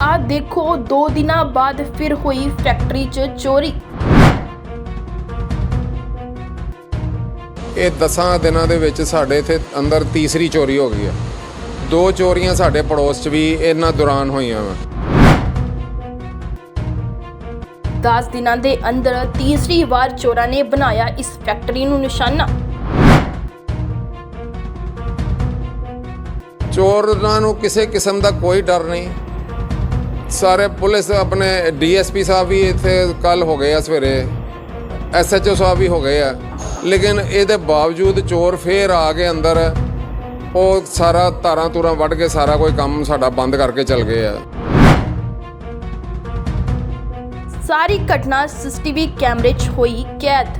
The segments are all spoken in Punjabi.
ਆ ਦੇਖੋ 2 ਦਿਨਾਂ ਬਾਅਦ ਫਿਰ ਹੋਈ ਫੈਕਟਰੀ 'ਚ ਚੋਰੀ। ਇਹ ਦਸਾਂ ਦਿਨਾਂ ਦੇ ਵਿੱਚ ਸਾਡੇ ਇੱਥੇ ਅੰਦਰ ਤੀਸਰੀ ਚੋਰੀ ਹੋ ਗਈ ਹੈ ਦੋ ਚੋਰੀਆਂ ਸਾਡੇ ਪੜੋਸ 'ਚ ਵੀ ਇਹਨਾਂ ਦੌਰਾਨ ਹੋਈਆਂ ਵਾ। 10 ਦਿਨਾਂ ਦੇ ਅੰਦਰ ਤੀਸਰੀ ਵਾਰ ਚੋਰਾਂ ਨੇ ਬਣਾਇਆ ਇਸ ਫੈਕਟਰੀ ਨੂੰ ਨਿਸ਼ਾਨਾ। ਚੋਰਾਂ ਨੂੰ ਕਿਸੇ ਕਿਸਮ ਦਾ ਕੋਈ ਡਰ ਨਹੀਂ। ਸਾਰੇ ਪੁਲਿਸ ਆਪਣੇ ਡੀਐਸਪੀ ਸਾਹਿਬ ਵੀ ਇੱਥੇ ਕੱਲ ਹੋ ਗਏ ਆ ਸਵੇਰੇ, ਐਸਐਚਓ ਸਾਹਿਬ ਵੀ ਹੋ ਗਏ ਆ। ਲੇਕਿਨ ਇਹਦੇ ਬਾਵਜੂਦ ਚੋਰ ਫੇਰ ਆ ਗਏ ਅੰਦਰ, ਉਹ ਸਾਰਾ ਤਾਰਾਂ ਤੂਰਾਂ ਵੱਢ ਕੇ ਸਾਰਾ ਕੋਈ ਕੰਮ ਸਾਡਾ ਬੰਦ ਕਰਕੇ ਚਲ ਗਏ ਆ। ਸਾਰੀ ਘਟਨਾ ਸੀਸੀਟੀਵੀ ਕੈਮਰੇ 'ਚ ਹੋਈ ਕੈਦ।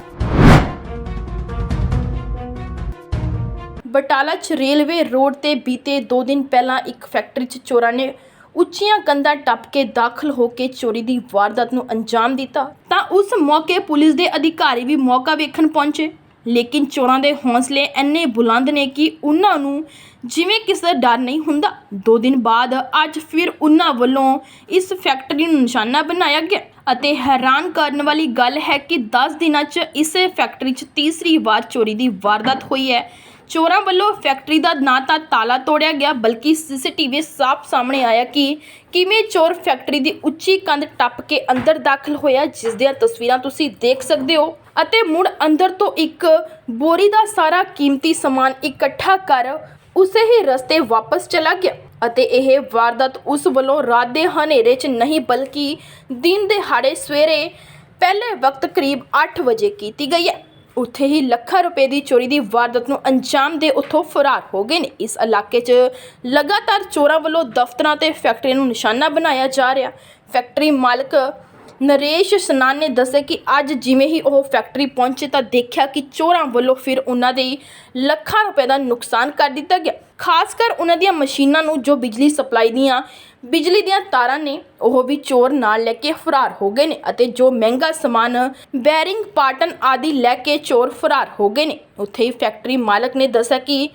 ਬਟਾਲਾ 'ਚ ਰੇਲਵੇ ਰੋਡ ਤੇ ਬੀਤੇ 2 ਦਿਨ ਪਹਿਲਾਂ ਇੱਕ ਫੈਕਟਰੀ 'ਚ ਚੋਰਾਂ ਨੇ ਉੱਚੀਆਂ ਕੰਧਾਂ ਟੱਪ ਕੇ ਦਾਖਲ ਹੋ ਕੇ ਚੋਰੀ ਦੀ ਵਾਰਦਾਤ ਨੂੰ ਅੰਜਾਮ ਦਿੱਤਾ, ਤਾਂ ਉਸ ਮੌਕੇ ਪੁਲਿਸ ਦੇ ਅਧਿਕਾਰੀ ਵੀ ਮੌਕਾ ਵੇਖਣ ਪਹੁੰਚੇ। ਲੇਕਿਨ ਚੋਰਾਂ ਦੇ ਹੌਸਲੇ ਇੰਨੇ ਬੁਲੰਦ ਨੇ ਕਿ ਉਹਨਾਂ ਨੂੰ ਜਿਵੇਂ ਕਿਸੇ ਦਾ ਡਰ ਨਹੀਂ ਹੁੰਦਾ। 2 ਦਿਨ ਬਾਅਦ ਅੱਜ ਫਿਰ ਉਹਨਾਂ ਵੱਲੋਂ ਇਸ ਫੈਕਟਰੀ ਨੂੰ ਨਿਸ਼ਾਨਾ ਬਣਾਇਆ ਗਿਆ ਅਤੇ ਹੈਰਾਨ ਕਰਨ ਵਾਲੀ ਗੱਲ ਹੈ ਕਿ 10 ਦਿਨਾਂ 'ਚ ਇਸੇ ਫੈਕਟਰੀ 'ਚ ਤੀਸਰੀ ਵਾਰ ਚੋਰੀ ਦੀ ਵਾਰਦਾਤ ਹੋਈ ਹੈ। ਚੋਰਾਂ ਵੱਲੋਂ ਫੈਕਟਰੀ ਦਾ ਨਾ ਤਾਂ ਤਾਲਾ ਤੋੜਿਆ ਗਿਆ, ਬਲਕਿ ਸੀਸੀਟੀਵੀ ਸਾਫ਼ ਸਾਹਮਣੇ ਆਇਆ ਕਿ ਕਿਵੇਂ ਚੋਰ ਫੈਕਟਰੀ ਦੀ ਉੱਚੀ ਕੰਧ ਟੱਪ ਕੇ ਅੰਦਰ ਦਾਖਲ ਹੋਇਆ, ਜਿਸ ਦੀਆਂ ਤਸਵੀਰਾਂ ਤੁਸੀਂ ਦੇਖ ਸਕਦੇ ਹੋ। ਅਤੇ ਮੁੜ ਅੰਦਰ ਤੋਂ ਇੱਕ ਬੋਰੀ ਦਾ ਸਾਰਾ ਕੀਮਤੀ ਸਮਾਨ ਇਕੱਠਾ ਕਰ ਉਸੇ ਹੀ ਰਸਤੇ ਵਾਪਸ ਚਲਾ ਗਿਆ। ਅਤੇ ਇਹ ਵਾਰਦਾਤ ਉਸ ਵੱਲੋਂ ਰਾਤ ਦੇ ਹਨੇਰੇ 'ਚ ਨਹੀਂ, ਬਲਕਿ ਦਿਨ ਦਿਹਾੜੇ ਸਵੇਰੇ ਪਹਿਲੇ ਵਕਤ ਕਰੀਬ 8 ਵਜੇ ਕੀਤੀ ਗਈ ਹੈ। ਉੱਥੇ ਹੀ ਲੱਖਾਂ ਰੁਪਏ ਦੀ ਚੋਰੀ ਦੀ ਵਾਰਦਾਤ ਨੂੰ ਅੰਜਾਮ ਦੇ ਉੱਥੋਂ ਫਰਾਰ ਹੋ ਗਏ ਨੇ। ਇਸ ਇਲਾਕੇ 'ਚ ਲਗਾਤਾਰ ਚੋਰਾਂ ਵੱਲੋਂ ਦਫ਼ਤਰਾਂ ਤੇ ਫੈਕਟਰੀਆਂ ਨੂੰ ਨਿਸ਼ਾਨਾ ਬਣਾਇਆ ਜਾ ਰਿਹਾ। ਫੈਕਟਰੀ ਮਾਲਕ ਨਰੇਸ਼ ਸਨਾਨ ਨੇ ਦੱਸਿਆ ਕਿ ਅੱਜ ਜਿਵੇਂ ਹੀ ਉਹ ਫੈਕਟਰੀ ਪਹੁੰਚੇ ਤਾਂ ਦੇਖਿਆ ਕਿ ਚੋਰਾਂ ਵੱਲੋਂ ਫਿਰ ਉਹਨਾਂ ਦੇ ਲੱਖਾਂ ਰੁਪਏ ਦਾ ਨੁਕਸਾਨ ਕਰ ਦਿੱਤਾ ਗਿਆ। ਖਾਸ ਕਰ ਉਹਨਾਂ ਦੀਆਂ ਮਸ਼ੀਨਾਂ ਨੂੰ ਜੋ ਬਿਜਲੀ ਸਪਲਾਈ ਦੀਆਂ, ਬਿਜਲੀ ਦੀਆਂ ਤਾਰਾਂ ਨੇ, ਉਹ ਵੀ ਚੋਰ ਨਾਲ ਲੈ ਕੇ ਫਰਾਰ ਹੋ ਗਏ ਨੇ ਅਤੇ ਜੋ ਮਹਿੰਗਾ ਸਮਾਨ, ਬੈਰਿੰਗ ਪਾਟਨ ਆਦਿ ਲੈ ਕੇ ਚੋਰ ਫਰਾਰ ਹੋ ਗਏ ਨੇ। ਉੱਥੇ ਹੀ ਫੈਕਟਰੀ ਮਾਲਕ ਨੇ ਦੱਸਿਆ ਕਿ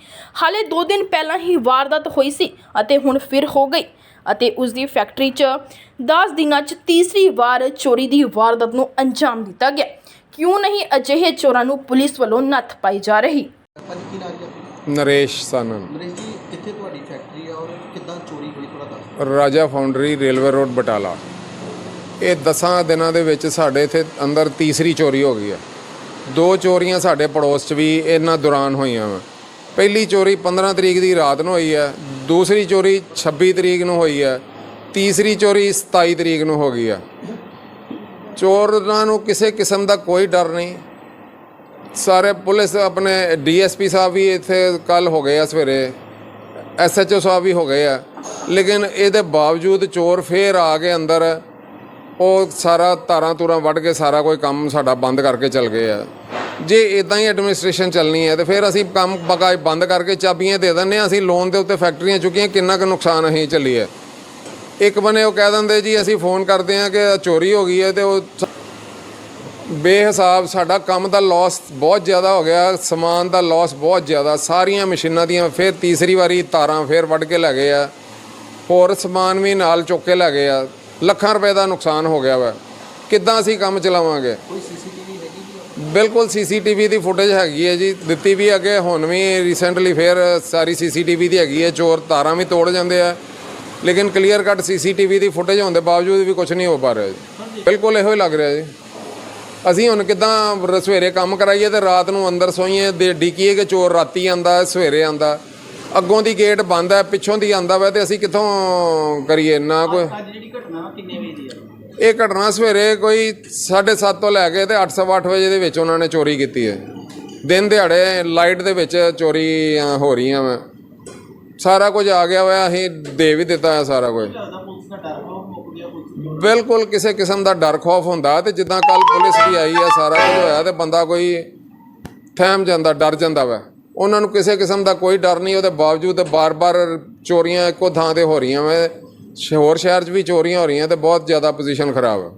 ਹਾਲੇ 2 ਦਿਨ ਪਹਿਲਾਂ ਹੀ ਵਾਰਦਾਤ ਹੋਈ ਸੀ ਅਤੇ ਹੁਣ ਫਿਰ ਹੋ ਗਈ। ਅਤੇ ਉਸ ਦੀ ਫੈਕਟਰੀ 'ਚ 10 ਦਿਨਾਂ 'ਚ ਤੀਸਰੀ ਵਾਰ ਚੋਰੀ ਦੀ ਵਾਰਦਾਤ ਨੂੰ ਅੰਜਾਮ ਦਿੱਤਾ ਗਿਆ। ਕਿਉਂ ਨਹੀਂ ਅਜਿਹੇ ਚੋਰਾਂ ਨੂੰ ਪੁਲਿਸ ਵੱਲੋਂ ਨੱਥ ਪਾਈ ਜਾ ਰਹੀ? ਭਾਜੀ ਕੀ ਨਾਮ ਹੈ ਆਪਣਾ? ਨਰੇਸ਼ ਸਾਨਨ। ਨਰੇਸ਼ ਜੀ ਕਿੱਥੇ ਤੁਹਾਡੀ ਫੈਕਟਰੀ ਆ ਔਰ ਕਿੱਦਾਂ ਚੋਰੀ ਹੋਈ ਥੋੜਾ ਦੱਸ ਰਾਜਾ ਫਾਊਂਡਰੀ ਰੇਲਵੇ ਰੋਡ ਬਟਾਲਾ। ਇਹ ਦਸਾਂ ਦਿਨਾਂ ਦੇ ਵਿੱਚ ਸਾਡੇ ਇੱਥੇ ਅੰਦਰ ਤੀਸਰੀ ਚੋਰੀ ਹੋ ਗਈ ਹੈ ਦੋ ਚੋਰੀਆਂ ਸਾਡੇ ਪੜੋਸ 'ਚ ਵੀ ਇਹਨਾਂ ਦੌਰਾਨ ਹੋਈਆਂ ਵਾ। ਪਹਿਲੀ ਚੋਰੀ 15 ਤਰੀਕ ਦੀ ਰਾਤ ਨੂੰ ਹੋਈ ਹੈ ਦੂਸਰੀ ਚੋਰੀ 26 ਤਰੀਕ ਨੂੰ ਹੋਈ ਹੈ। ਤੀਸਰੀ ਚੋਰੀ 27 ਤਰੀਕ ਨੂੰ ਹੋ ਗਈ ਹੈ। ਚੋਰਾਂ ਨੂੰ ਕਿਸੇ ਕਿਸਮ ਦਾ ਕੋਈ ਡਰ ਨਹੀਂ। ਸਾਰੇ ਪੁਲਿਸ ਆਪਣੇ ਡੀਐਸਪੀ ਸਾਹਿਬ ਵੀ ਇੱਥੇ ਕੱਲ ਹੋ ਗਏ ਆ ਸਵੇਰੇ। ਐਸਐਚਓ ਸਾਹਿਬ ਵੀ ਹੋ ਗਏ ਆ। ਲੇਕਿਨ ਇਹਦੇ ਬਾਵਜੂਦ ਚੋਰ ਫੇਰ ਆ ਕੇ ਅੰਦਰ ਉਹ ਸਾਰਾ ਤਾਰਾਂ ਤੂਰਾਂ ਵੱਢ ਕੇ ਸਾਰਾ ਕੋਈ ਕੰਮ ਸਾਡਾ ਬੰਦ ਕਰਕੇ ਚਲ ਗਏ ਆ। ਜੇ ਇਦਾਂ ਹੀ ਐਡਮਿਨਿਸਟ੍ਰੇਸ਼ਨ ਚੱਲਣੀ ਹੈ ਤੇ ਫਿਰ ਅਸੀਂ ਕੰਮ ਬਕਾਇ ਬੰਦ ਕਰਕੇ ਚਾਬੀਆਂ ਦੇ ਦਿੰਦੇ ਹਾਂ, ਅਸੀਂ ਲੋਨ ਦੇ ਉੱਤੇ ਫੈਕਟਰੀਆਂ ਚੁੱਕੀਆਂ, ਕਿੰਨਾ ਕੁ ਨੁਕਸਾਨ ਅਸੀਂ ਚੱਲੀ ਹੈ। ਇੱਕ ਬਨੇ ਉਹ ਕਹਿ ਦਿੰਦੇ ਜੀ, ਅਸੀਂ ਫੋਨ ਕਰਦੇ ਹਾਂ ਕਿ ਚੋਰੀ ਹੋ ਗਈ ਹੈ ਤੇ ਉਹ ਬੇਹਿਸਾਬ ਸਾਡਾ ਕੰਮ ਦਾ ਲਾਸ ਬਹੁਤ ਜ਼ਿਆਦਾ ਹੋ ਗਿਆ, ਸਮਾਨ ਦਾ ਲਾਸ ਬਹੁਤ ਜ਼ਿਆਦਾ, ਸਾਰੀਆਂ ਮਸ਼ੀਨਾਂ ਦੀਆਂ ਫਿਰ ਤੀਸਰੀ ਵਾਰੀ ਤਾਰਾਂ ਫਿਰ ਵੱਢ ਕੇ ਲੈ ਗਏ ਆ, ਹੋਰ ਸਮਾਨ ਵੀ ਨਾਲ ਚੁੱਕ ਕੇ ਲੈ ਗਏ ਆ, ਲੱਖਾਂ ਰੁਪਏ ਦਾ ਨੁਕਸਾਨ ਹੋ ਗਿਆ ਵਾ। ਕਿੱਦਾਂ ਅਸੀਂ ਕੰਮ ਚਲਾਵਾਂਗੇ? ਕੋਈ ਸੀਸੀਟੀਵੀ ਬਿਲਕੁਲ ਸੀਸੀਟੀਵੀ ਦੀ ਫੁਟੇਜ ਹੈਗੀ ਹੈ ਜੀ। ਦਿੱਤੀ ਵੀ ਅੱਗੇ ਹੁਣ ਵੀ ਰੀਸੈਂਟਲੀ ਫਿਰ ਸਾਰੀ ਸੀਸੀਟੀਵੀ ਦੀ ਹੈਗੀ ਹੈ। ਚੋਰ ਤਾਰਾਂ ਵੀ ਤੋੜ ਜਾਂਦੇ ਆ। ਲੇਕਿਨ ਕਲੀਅਰ ਕੱਟ ਸੀਸੀਟੀਵੀ ਦੀ ਫੁਟੇਜ ਹੋਣ ਦੇ ਬਾਵਜੂਦ ਵੀ ਕੁਝ ਨਹੀਂ ਹੋ ਪਾ ਰਿਹਾ ਜੀ। ਬਿਲਕੁਲ ਇਹੋ ਹੀ ਲੱਗ ਰਿਹਾ ਜੀ। ਅਸੀਂ ਹੁਣ ਕਿਦਾਂ ਸਵੇਰੇ ਕੰਮ ਕਰਾਈਏ ਤੇ ਰਾਤ ਨੂੰ ਅੰਦਰ ਸੋਈਏ ਦੇ ਡਿੱਕੀਏ ਕਿ ਚੋਰ ਰਾਤੀ ਆਂਦਾ ਸਵੇਰੇ ਆਂਦਾ। ਅੱਗੋਂ ਦੀ ਗੇਟ ਬੰਦ ਹੈ ਪਿੱਛੋਂ ਦੀ ਆਂਦਾ ਵਾ ਤੇ ਅਸੀਂ ਕਿੱਥੋਂ ਕਰੀਏ? ਨਾ ਕੋਈ ਅੱਜ ਜਿਹੜੀ ਘਟਨਾ ਕਿੰਨੇ ਵਜੇ ਦੀ ਆ? ਇਹ ਘਟਨਾ ਸਵੇਰੇ ਕੋਈ 7:30 ਤੋਂ ਲੈ ਕੇ ਤੇ 8:30 ਵਜੇ ਦੇ ਵਿੱਚ ਉਹਨਾਂ ਨੇ ਚੋਰੀ ਕੀਤੀ ਹੈ। ਦਿਨ ਦਿਹਾੜੇ ਲਾਈਟ ਦੇ ਵਿੱਚ ਚੋਰੀ ਹੋ ਰਹੀਆਂ ਵਾ। ਸਾਰਾ ਕੁਝ ਆ ਗਿਆ ਹੋਇਆ, ਅਸੀਂ ਦੇ ਵੀ ਦਿੱਤਾ ਹੈ ਸਾਰਾ ਕੁਝ। ਬਿਲਕੁਲ ਕਿਸੇ ਕਿਸਮ ਦਾ ਡਰ ਖੌਫ ਹੁੰਦਾ ਤੇ ਜਿੱਦਾਂ ਕੱਲ ਪੁਲਿਸ ਵੀ ਆਈ ਹੈ, ਸਾਰਾ ਕੁਝ ਹੋਇਆ ਤੇ ਬੰਦਾ ਕੋਈ ਥਹਿਮ ਜਾਂਦਾ, ਡਰ ਜਾਂਦਾ ਵਾ। ਉਹਨਾਂ ਨੂੰ ਕਿਸੇ ਕਿਸਮ ਦਾ ਕੋਈ ਡਰ ਨਹੀਂ, ਉਹਦੇ ਬਾਵਜੂਦ ਬਾਰ-ਬਾਰ ਚੋਰੀਆਂ ਇੱਕੋ ਥਾਂ ਤੇ ਹੋ ਰਹੀਆਂ ਵਾ। ਹੋਰ ਸ਼ਹਿਰ 'ਚ ਵੀ ਚੋਰੀਆਂ ਹੋ ਰਹੀਆਂ ਤੇ ਬਹੁਤ ਜ਼ਿਆਦਾ ਪੋਜੀਸ਼ਨ ਖਰਾਬ ਹੈ